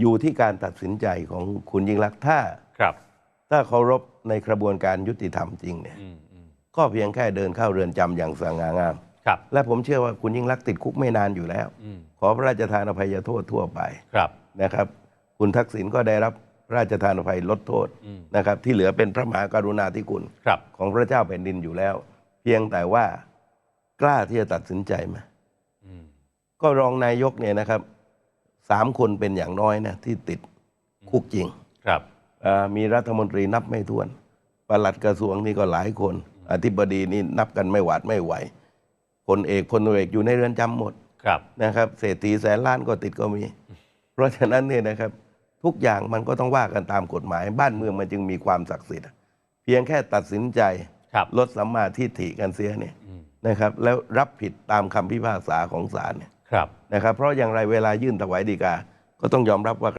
อยู่ที่การตัดสินใจของคุณยิ่งรักษณ์ถ้า ครับ ถ้าเคารพในกระบวนการยุติธรรมจริงเนี่ย อืมอืมก็เพียงแค่เดินเข้าเรือนจำอย่างสง่างาม ครับ และผมเชื่อว่าคุณยิ่งรักษณ์ติดคุกไม่นานอยู่แล้ว อืมขอพระราชทานอภัยโทษทั่วไปครับ นะครับ คุณทักษิณก็ได้รับพระราชทานอภัยลดโทษอืม นะครับ ที่เหลือเป็นพระมหากรุณาธิคุณ ครับ ของพระเจ้าแผ่นดินอยู่แล้ว เพียงแต่ว่ากล้าที่จะตัดสินใจไหมอืม ก็รองนายกเนี่ยนะครับ สามคนเป็นอย่างน้อยนะที่ติดคุกจริงครับอ่ามีรัฐมนตรีนับไม่ถ้วนปลัดกระทรวงนี่ก็หลายคน อธิบดีนี่นับกันไม่หวาดไม่ไหวพลเอกพลเอกอยู่ในเรือนจำหมดครับนะครับ เศรษฐีแสนล้านก็ติดก็มี เพราะฉะนั้นเนี่ยนะครับ ทุกอย่างมันก็ต้องว่ากันตามกฎหมาย บ้านเมืองมันจึงมีความศักดิ์สิทธิ์เพียงแค่ตัดสินใจครับลดสัมมาทิฏฐิกันเสียเนี่ยอืมนะครับ แล้วรับผิดตามคำพิพากษาของศาลเนี่ยครับ นะครับเพราะอย่างไรเวลายื่นถวายฎีกาก็ต้องยอมรับว่า